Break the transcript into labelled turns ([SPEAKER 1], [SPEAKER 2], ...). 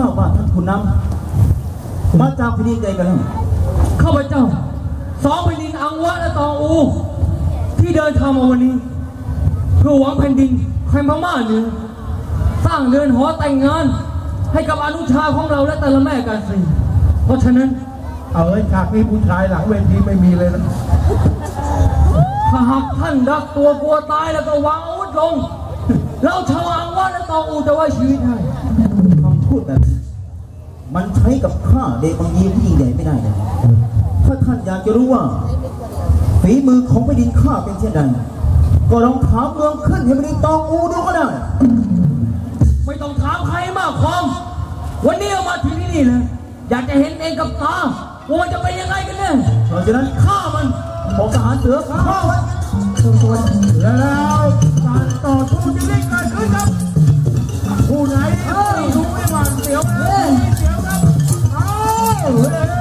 [SPEAKER 1] จะทราบว่าท่านคุณน้ำมาจากแผ่นดินใดกันแล้ว
[SPEAKER 2] ข้าพเจ้าสองแผ่นดินอังวะและตองอู ที่เดินทางมาวันนี้เพื่อหวังแผ่นดินแคว้นพม่าเหนือสร้างเรือนหอแต่งงาน ให้กับอนุชาของเราและแต่ละแม่กันสิเพราะฉะนั้น
[SPEAKER 3] เอาเอ้ยฉากนี้ผู้ชายหลังเวทีไม่มีเลยนะ
[SPEAKER 2] ถ้าหากท่านรักตัวกลัวตายแล้วก็วางอาวุธลง เราชาวอังวะและตองอูจะไว้ชีวิตให้
[SPEAKER 1] คำพูด แบบนี้มันใช้กับข้าเด็กบางยีที่ยิ่งใหญ่ไม่ได้นะถ้าท่านอยากจะรู้ว่าฝีมือของแผ่นดินข้าเป็นเช่นใดก็ลองถามเมืองขึ้นให้แผ่นดินตองอูดูก็ได้
[SPEAKER 2] ไม่ต้องถามใครมากความวันนี้เรามาที่นี่นี่เลยอยากจะเห็นเองกับตาว่ามันจะเป็นยังไงกันเนี่ย
[SPEAKER 1] เพราะฉะนั้น
[SPEAKER 2] ฆ่ามัน
[SPEAKER 1] ของทหารเสือข้าไว้
[SPEAKER 3] ผู้